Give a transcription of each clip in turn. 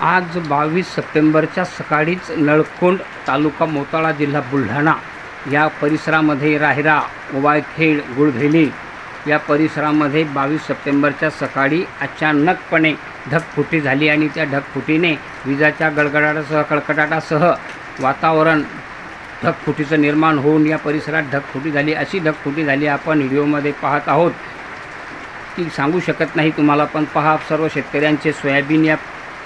आज बावीस सप्टेंबरच्या सकाळीच नळकोंड तालुका मोताळा जिल्हा बुलढाणा या परिसरामध्ये राहिरा ओवाळखेड गुळभेली या परिसरामध्ये बावीस सप्टेंबरच्या सकाळी अचानकपणे ढगफुटी झाली आणि त्या ढगफुटीने विजाच्या गडगडाटासह कडकडाटासह वातावरण ढगफुटीचं निर्माण होऊन या परिसरात ढगफुटी झाली. अशी ढगफुटी झाली आपण व्हिडिओमध्ये पाहत आहोत. ती सांगू शकत नाही तुम्हाला पण पहा सर्व शेतकऱ्यांचे सोयाबीन या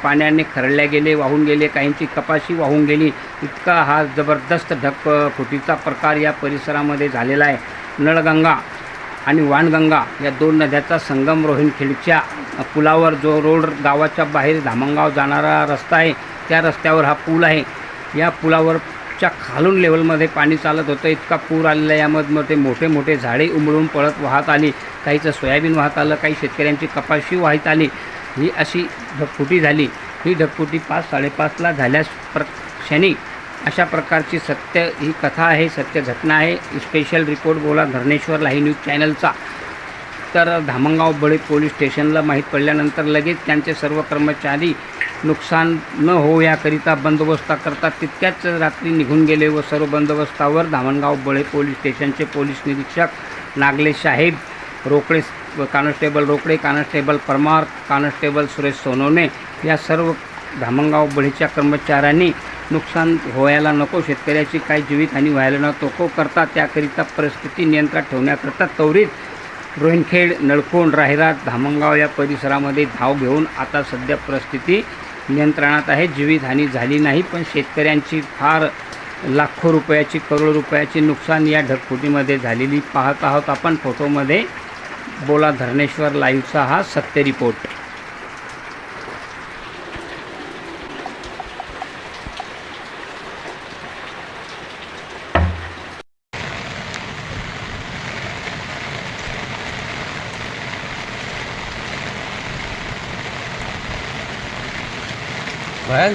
पाण्याने खरडल्या गेले वाहून गेले काहींची कपाशी वाहून गेली. इतका हा जबरदस्त ढग फुटीचा प्रकार या परिसरामध्ये झालेला आहे. नळगंगा आणि वाणगंगा या दोन नद्याचा संगम रोहिणखेडच्या पुलावर जो रोड गावाच्या बाहेर धामणगाव जाणारा रस्ता आहे त्या रस्त्यावर हा पूल आहे. या पुलावरच्या खालून लेवलमध्ये पाणी चालत होतं. इतका पूर आलेला आहे. यामध्ये मोठे मोठे झाडे उमळून पळत वाहत आली. काहीचं सोयाबीन वाहत आलं काही शेतकऱ्यांची कपाशी वाहत आली. ही अशी ढगफुटी झाली. ही ढगफुटी पाच साडेपाचला झाल्यास प्र क्षणी अशा प्रकारची सत्य ही कथा आहे सत्य घटना आहे. स्पेशल रिपोर्ट बोला धरणेश्वर लाही न्यूज चॅनलचा. तर धामणगाव बळी पोलीस स्टेशनला माहीत पडल्यानंतर लगेच त्यांचे सर्व कर्मचारी नुकसान न होऊ याकरिता बंदोबस्ताकरता तितक्याच रात्री निघून गेले व सर्व बंदोबस्तावर धामणगाव बळे पोलीस स्टेशनचे पोलीस निरीक्षक Nagle Saheb Rokade constable Rokade constable Parmar constable Suresh Sonawane या सर्व धामणगाव बळीच्या कर्मचाऱ्यांनी नुकसान व्हायला नको शेतकऱ्याची काही जीवितहानी व्हायला नको. करता त्याकरिता परिस्थिती नियंत्रणात ठेवण्याकरता त्वरित रोहिणखेड नळकोंड राहिरात धामणगाव या परिसरामध्ये धाव घेऊन आता सध्या परिस्थिती नियंत्रणात आहे. जीवितहानी झाली नाही पण शेतकऱ्यांची फार लाखो रुपयाची करोड रुपयाची नुकसान या ढगफुटीमध्ये झालेली पाहत आहोत आपण. फोटोमध्ये बोला धरणेश्वर लाईव्हचा हा सत्य रिपोर्ट. भयल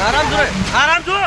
આરામ જો આરામ જો